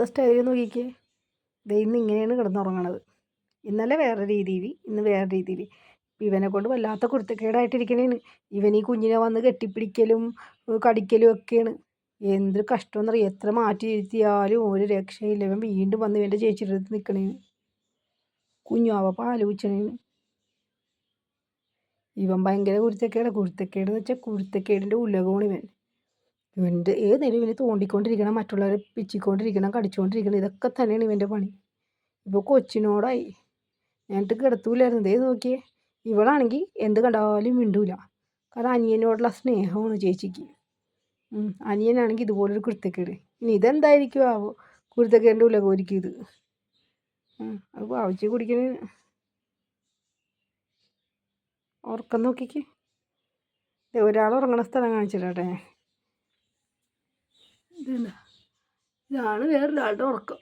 Style നോക്കിക്കേ. ഇന്ന് ഇങ്ങനെയാണ് കിടന്നുറങ്ങണത്. ഇന്നലെ വേറെ രീതിയിൽ ഇന്ന് വേറെ രീതിയിൽ. ഇവനെ കൊണ്ട് വല്ലാത്ത കുരുത്തക്കേടായിട്ടിരിക്കണേന്. ഇവൻ ഈ കുഞ്ഞിനെ വന്ന് കെട്ടിപ്പിടിക്കലും കടിക്കലും ഒക്കെയാണ്. എന്ത് കഷ്ടമെന്നറിയാം? എത്ര മാറ്റി ഇരുത്തിയാലും ഒരു രക്ഷയില്ല. ഇവൻ വീണ്ടും വന്ന് ഇവന്റെ ചേച്ചിയുടെ അടുത്ത് നിൽക്കണേന് കുഞ്ഞാവ പാൽ കുച്ചണേന് ഇവൻ ഭയങ്കര കുരുത്തക്കേടാണ് കുരുത്തക്കേട്. എന്ന് വെച്ചാൽ കുരുത്തക്കേടിന്റെ ഉലകമാണ് ഇവൻ. ഇവന്റെ ഏത് നേരം ഇവന് തോണ്ടിക്കൊണ്ടിരിക്കണം മറ്റുള്ളവരെ പിച്ചിക്കൊണ്ടിരിക്കണം കടിച്ചുകൊണ്ടിരിക്കണം ഇതൊക്കെ തന്നെയാണ് ഇവന്റെ പണി. ഇപ്പോൾ കൊച്ചിനോടായി. ഞാനിട്ട് കിടത്തൂലായിരുന്നു. ദേ നോക്കിയേ ഇവളാണെങ്കിൽ എന്ത് കണ്ടാലും മിണ്ടൂല. കാരണം അനിയനോടുള്ള സ്നേഹമാണ് ചേച്ചിക്ക്. അനിയനാണെങ്കിൽ ഇതുപോലൊരു കുരുത്തക്കേട്. ഇനി ഇതെന്തായിരിക്കും ആവോ? കുരുത്തക്കേടിന്റെ ഉലകോരിക്കും ഇത്. അത് വാവിച്ച് കുടിക്കണ ഉറക്കം നോക്കിക്ക്. ഒരാൾ ഉറങ്ങണ സ്ഥലം കാണിച്ചിട്ടെ ഇതെന്താ ഇതാണ് വേറൊരാളുടെ ഉറക്കം.